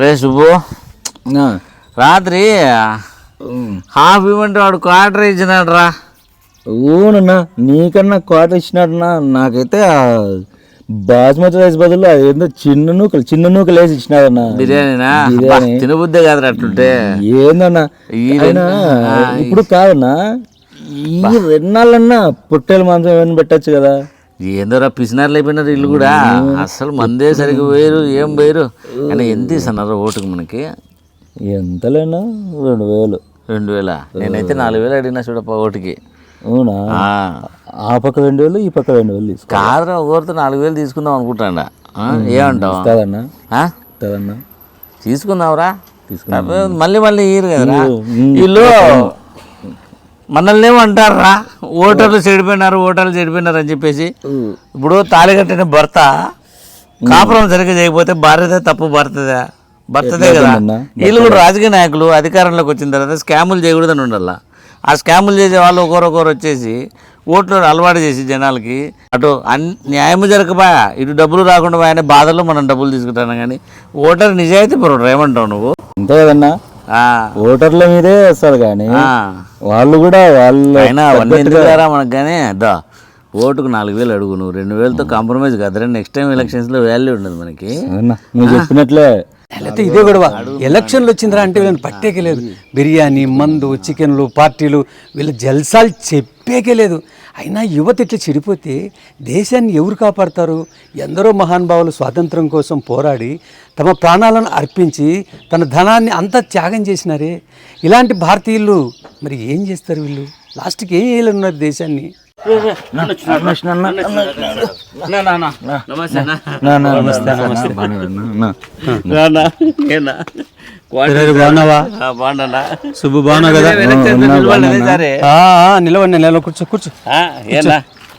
రే సుబ్బు. రాత్రి హాఫ్ ఇవ్వండి వాడు క్వార్టర్ ఇచ్చినాడు రా. ఊనన్నా నీకన్నా కోట ఇచ్చినట్టున్నా నాకైతే బాస్మతి రైస్ బదులు అదేందో చిన్న నూకలు చిన్న నూకలు వేసి ఇచ్చినాడన్నా. బిర్యానీనా? తినబుద్దే కాదురా అట్లుంటే. ఏందన్నా? ఇప్పుడు కాదన్నా ఈ రెండాళ్ళన్నా పొట్టేల మాంసం ఏమైనా పెట్టచ్చు కదా. ఏందోరా పిసినారులు అయిపోయినారు ఇల్లు కూడా? అసలు మందే సరిగ్గా వేరు ఏం వేరు అని ఎంత ఇస్తున్నారు ఓటుకు మనకి? ఎంతలేనా? రెండు వేలు. రెండు వేల? నేనైతే నాలుగు వేలు అడిగినా చూడప్ప ఓటుకి. అవునా? ఆ. పక్క రెండు వేలు ఈ పక్క రెండు వేలు కాదురా ఊరితో నాలుగు వేలు తీసుకుందాం అనుకుంటాడా. ఏమంటావు? కాదన్నా తీసుకుందాంరా. మళ్ళీ మళ్ళీ ఇయ్యరు కదరా. ఉమ్. వీళ్ళు మనల్ని ఏమంటారా ఓటర్లు చెడిపోయినారు ఓటర్లు చెడిపోయినారు అని చెప్పేసి ఇప్పుడు తాళి కట్టిన భర్త కాపురం సరిగ్గా చేయకపోతే భార్యదే తప్పు భర్తదే. భర్తదే కదా. వీళ్ళు కూడా రాజకీయ నాయకులు అధికారంలోకి వచ్చిన తర్వాత స్కాములు చేయకూడదని ఉండాల. ఆ స్కాములు చేసే వాళ్ళు ఒకరొకరు వచ్చేసి ఓట్లు అలవాటు చేసి జనాలకి అటు అన్ న్యాయం జరగబా ఇటు డబ్బులు రాకుండా ఆయన బాధల్లో మనం డబ్బులు తీసుకుంటాను కానీ ఓటర్ నిజాయితీ పరుడు ఏమంటావు నువ్వు? అంతే కదన్నా? ఓటర్ల మీదే వస్తారు కానీ. వాళ్ళు కూడా వాళ్ళు అయినా అవన్నీ మనకు కానీ దా ఓటుకు నాలుగు వేలు అడుగు నువ్వు. రెండు వేలతో కాంప్రమైజ్ కదరా. నెక్స్ట్ టైం ఎలక్షన్స్లో వాల్యూ ఉండదు మనకి? నువ్వు చెప్పినట్లే. అయితే ఇదే గొడవ. ఎలక్షన్లు వచ్చిందిరా అంటే వీళ్ళని పట్టేకే లేదు. బిర్యానీ మందు చికెన్లు పార్టీలు వీళ్ళ జల్సాలు చెప్పేకే లేదు. అయినా యువత ఇట్లా చెడిపోతే దేశాన్ని ఎవరు కాపాడతారు? ఎందరో మహానుభావులు స్వాతంత్రం కోసం పోరాడి తమ ప్రాణాలను అర్పించి తన ధనాన్ని అంతా త్యాగం చేసినారే. ఇలాంటి భారతీయులు మరి ఏం చేస్తారు వీళ్ళు? లాస్ట్కి ఏం వేయలేనున్నారు దేశాన్ని? బాగున్నావా? బాగున్నా బాగున్నావు కదా? నిలవండి నిలవ కూర్చో కూర్చో.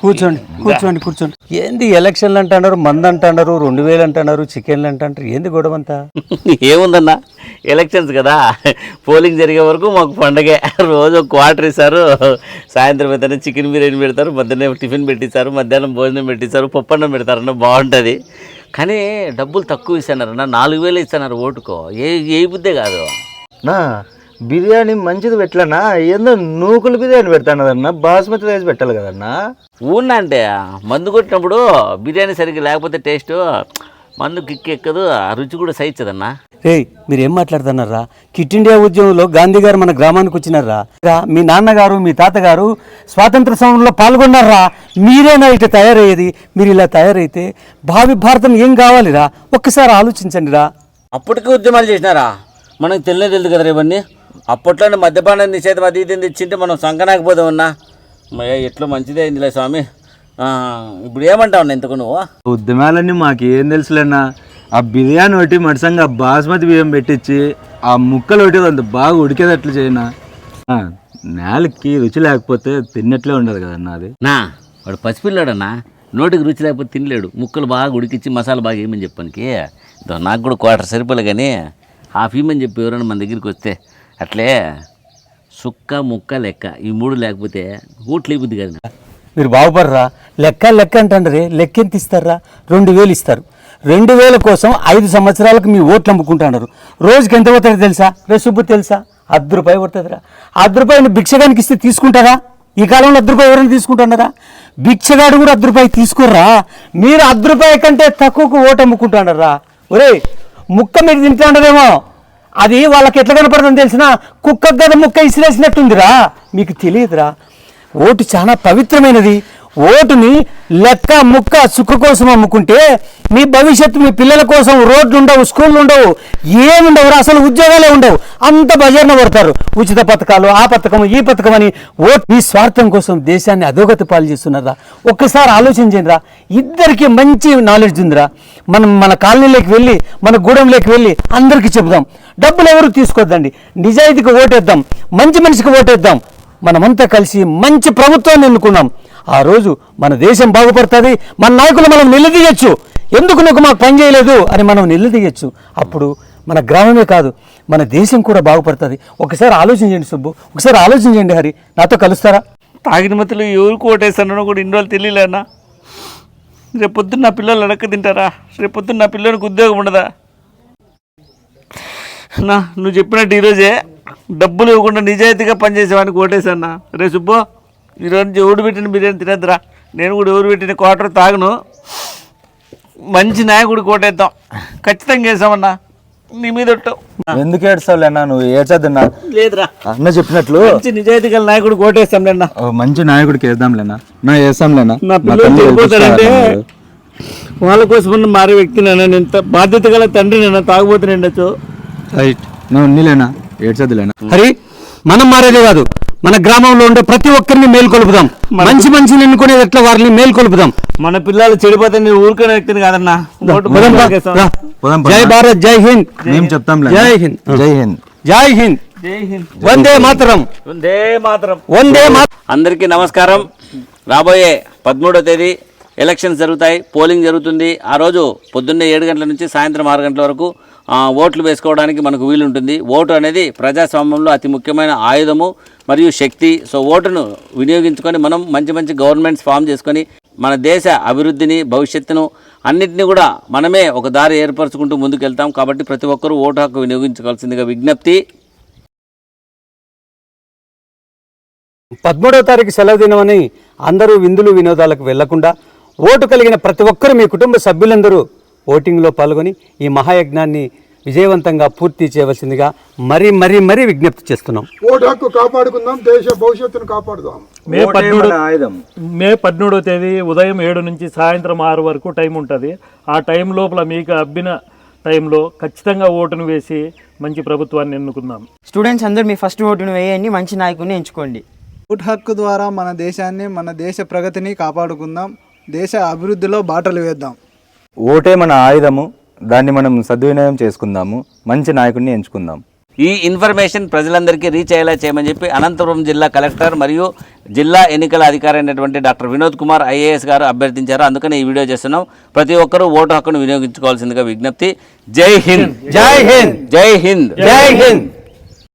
కూర్చోండి కూర్చోండి కూర్చోండి. ఏంది ఎలక్షన్లు అంటున్నారు మంది అంటున్నారు రెండు వేలు అంటున్నారు చికెన్లు అంటారు ఏంది గొడవ అంతా ఏముందన్నా? ఎలక్షన్స్ కదా. పోలింగ్ జరిగే వరకు మాకు పండగే. రోజు క్వార్టర్ ఇస్తారు. సాయంత్రం అయితే చికెన్ బిర్యానీ పెడతారు మధ్యాహ్నం టిఫిన్ పెట్టిస్తారు మధ్యాహ్నం భోజనం పెట్టిస్తారు పప్పన్నం పెడతారన్న బాగుంటుంది. కానీ డబ్బులు తక్కువ ఇస్తున్నారు నాలుగు వేలు ఇస్తున్నారు ఓటుకో. ఏ ఏ బుద్ధే కాదు. నా బిర్యానీ మంచిది పెట్టలనా? ఏందో నూకులు బిర్యానీ పెడతానదన్నా బాస్మతి రైస్ పెట్టాలి కదన్నా. ఊన్నా అంటే మందు కొట్టినప్పుడు బిర్యానీ సరిగ్గా లేకపోతే టేస్ట్ మందు కిక్ ఎక్కదు ఆ రుచి కూడా సహించదన్నా. రే మీరు ఏం మాట్లాడుతున్నారా? కిట్ ఇండియా ఉద్యమంలో గాంధీ గారు మన గ్రామానికి వచ్చినారా? రా, మీ నాన్నగారు మీ తాతగారు స్వాతంత్ర సమరంలో పాల్గొన్నారా? మీరేనా ఇట్లా తయారయ్యేది? మీరు ఇలా తయారైతే భావి భారతం ఏం కావాలిరా? ఒక్కసారి ఆలోచించండి రా. అప్పటికే ఉద్యమాలు చేసినారా? మనకు తెలియదు తెలియదు కదా ఇవన్నీ. అప్పట్లోనే మద్యపాన నిషేధం అది ఇది తెచ్చింటే మనం సంకనాకపోదామన్నా. మయ్య ఎట్లా మంచిదే అయిందిలే స్వామి? ఆ, ఇప్పుడు ఏమంటావు ఇంతకు నువ్వు? ఉద్యమాలన్నీ మాకేం తెలుసులేనా ఆ బిర్యానీ ఒకటి మడిసంగా బాస్మతి బియ్యం పెట్టించి ఆ ముక్కలు ఒకటి అంత బాగా ఉడికేటట్లు చేయనా? ఆ, నేలకి రుచి లేకపోతే తిన్నట్లే ఉండదు కదన్నా అది. నా వాడు పసిపిల్లాడన్నా నోటికి రుచి లేకపోతే తినలేడు. ముక్కలు బాగా ఉడికిచ్చి మసాలా బాగా వేయమని చెప్పానికి ఇదో నాకు కూడా క్వార్టర్ సరిపోలే కానీ హాఫ్ ఇమ్మని చెప్పి ఎవరైనా మన దగ్గరికి వస్తే. అట్లే సుక్క ముక్క లెక్క. ఈ మూడు లేకపోతే ఓట్లు ఇవ్వద్దు కదా మీరు బాగుపడరా? లెక్క లెక్క అంటారే లెక్క ఎంత ఇస్తారా? రెండు వేలు ఇస్తారు. రెండు వేల కోసం ఐదు సంవత్సరాలకు మీ ఓట్లు అమ్ముకుంటున్నారు. రోజుకి ఎంత పడుతుంది తెలుసా? రే సుబ్బు తెలుసా? అర్ధ రూపాయి పడుతుందిరా. అర్ధ రూపాయలు భిక్షగానికి ఇస్తే తీసుకుంటారా? ఈ కాలంలో అర్ధ రూపాయి ఎవరైనా తీసుకుంటున్నారా? భిక్షగాడు కూడా అర్ధ రూపాయి తీసుకుర్రా. మీరు అర్ధ రూపాయి కంటే తక్కువకు ఓటు అమ్ముకుంటున్నారా? ఒరే ముక్క మీరు తింటున్నారేమో అది వాళ్ళకి ఎట్లా కనపడుతుందో తెలిసిన కుక్క గద ముక్క ఇసిరేసినట్టుందిరా. మీకు తెలియదురా. ఓటు చాలా పవిత్రమైనది. ఓటుని లెక్క ముక్క సుక్క కోసం అమ్ముకుంటే మీ భవిష్యత్తు మీ పిల్లల కోసం రోడ్లు ఉండవు స్కూళ్ళు ఉండవు ఏముండవు అసలు ఉద్యోగాలే ఉండవు. అంత బజార్న పడతారు. ఉచిత పథకాలు ఆ పథకం ఈ పథకం అని ఓటు మీ స్వార్థం కోసం దేశాన్ని అధోగతి పాలు చేస్తున్నారా? ఒక్కసారి ఆలోచించండిరా. ఇద్దరికి మంచి నాలెడ్జ్ ఉందిరా. మనం మన కాలనీలోకి వెళ్ళి మన గూడెంలోకి వెళ్ళి అందరికీ చెబుదాం. డబ్బులు ఎవరు తీసుకోద్దండి? నిజాయితీకి ఓటేద్దాం. మంచి మనిషికి ఓటేద్దాం. మనమంతా కలిసి మంచి ప్రభుత్వాన్ని ఎన్నుకున్నాం. ఆ రోజు మన దేశం బాగుపడుతుంది మన నాయకులు మనం నిలదీయచ్చు. ఎందుకు నువ్వు మాకు పని చేయలేదు? అని మనం నిలదీయచ్చు. అప్పుడు మన గ్రామమే కాదు మన దేశం కూడా బాగుపడుతుంది. ఒకసారి ఆలోచించండి సుబ్బు ఒకసారి ఆలోచించండి హరి. నాతో కలుస్తారా? తాగిన మతులు ఎవరికి ఓటేస్తానో కూడా ఇన్ని రోజులు తెలియలేనా రేపొద్దున్న నా పిల్లలు అడక్క తింటారా? రేపొద్దున్న నా పిల్లలకు ఉద్యోగం ఉండదా? నా నువ్వు చెప్పినట్టు ఈరోజే డబ్బులు ఇవ్వకుండా నిజాయితీగా పనిచేసేవాడిని ఓటేసన్నా రే సుబ్బో ఈరోజు ఎవడు పెట్టిన బిర్యానీ తినేద్దురా. నేను కూడా ఎవరు పెట్టిన క్వార్టర్ తాగను. మంచి నాయకుడికి కోటేద్దాం. ఖచ్చితంగా వేసామన్నా. నీ మీద. ఎందుకు ఏడ్చావులేనా నువ్వు ఏడ్చద్దన్నా. లేదురా. అన్న చెప్పినట్లు. మంచి నిజాయితీ గల నాయకుడికి ఓటేస్తాం లేనా మంచి నాయకుడికి వేద్దాంలేనా నా వేస్తాంలేనా నా పిల్లలు చెడిపోతారంటే వాళ్ళ కోసం ఉన్న మారే వ్యక్తి నేను. ఇంత బాధ్యత గల తండ్రి నేను. తాగుబోతు నిండొచ్చు రైట్ నువ్వు ఉన్నిలేనా? ఏడ్చద్దులేనా? హరి మనం మారేదే కాదు. మన గ్రామంలో ఉండే ప్రతి ఒక్కరిని మేల్కొల్పుదాం. మంచి మంచిని ఎన్నుకునేది ఎట్లా వారిని మేల్కొల్పుదాం. మన పిల్లలు చెడిపోతే నేను ఊరుకునే వ్యక్తిని కాదన్నా. జై భారత్ జై హింద్. మేము చెప్తాంలే. జై హింద్. జై హింద్. జై హింద్. జై హింద్. వందే మాతరం. వందే మాత్రం. వందే మాతరం. అందరికీ నమస్కారం. రాబోయే పదమూడో తేదీ ఎలక్షన్స్ జరుగుతాయి. పోలింగ్ జరుగుతుంది. ఆ రోజు పొద్దున్నే ఏడు గంటల నుంచి సాయంత్రం ఆరు గంటల వరకు ఓట్లు వేసుకోవడానికి మనకు వీలుంటుంది. ఓటు అనేది ప్రజాస్వామ్యంలో అతి ముఖ్యమైన ఆయుధము మరియు శక్తి. సో ఓటును వినియోగించుకొని మనం మంచి మంచి గవర్నమెంట్స్ ఫామ్ చేసుకొని మన దేశ అభివృద్ధిని భవిష్యత్తును అన్నింటినీ కూడా మనమే ఒక దారి ఏర్పరచుకుంటూ ముందుకెళ్తాం. కాబట్టి ప్రతి ఒక్కరూ ఓటు హక్కు వినియోగించుకోవాల్సిందిగా విజ్ఞప్తి. పదమూడవ తారీఖు సెలవు దినమని అందరూ విందులు వినోదాలకు వెళ్ళకుండా ఓటు కలిగిన ప్రతి ఒక్కరూ మీ కుటుంబ సభ్యులందరూ ఓటింగ్లో పాల్గొని ఈ మహాయజ్ఞాన్ని విజయవంతంగా పూర్తి చేయవలసిందిగా మరీ మరీ మరీ విజ్ఞప్తి చేస్తున్నాం. ఓటు హక్కు కాపాడుకుందాం దేశ భవిష్యత్తును కాపాడుదాం. మే పద్మూడు ఆయుధం? మే పద్మూడవ తేదీ ఉదయం ఏడు నుంచి సాయంత్రం ఆరు వరకు టైం ఉంటుంది. ఆ టైం లోపల మీకు అబ్బిన టైంలో ఖచ్చితంగా ఓటును వేసి మంచి ప్రభుత్వాన్ని ఎన్నుకుందాం. స్టూడెంట్స్ అందరూ మీ ఫస్ట్ ఓటును వేయండి మంచి నాయకుడిని ఎంచుకోండి. ఓటు హక్కు ద్వారా మన దేశాన్ని మన దేశ ప్రగతిని కాపాడుకుందాం దేశ అభివృద్ధిలో బాటలు వేద్దాం. ఓటే మన ఆయుధము దాన్ని మనం సద్వినియోగం చేసుకుందాము మంచి నాయకుడిని ఎంచుకుందాం ఈ ఇన్ఫర్మేషన్ ప్రజలందరికీ రీచ్ అయ్యేలా చేయమని చెప్పి అనంతపురం జిల్లా కలెక్టర్ మరియు జిల్లా ఎన్నికల అధికారి అయినటువంటి డాక్టర్ వినోద్ కుమార్ ఐఏఎస్ గారు అభ్యర్థించారు. అందుకని ఈ వీడియో చేస్తున్నాం. ప్రతి ఒక్కరూ ఓటు హక్కును వినియోగించుకోవాల్సిందిగా విజ్ఞప్తి. జై హింద్! జై హింద్! జై హింద్! జై హింద్!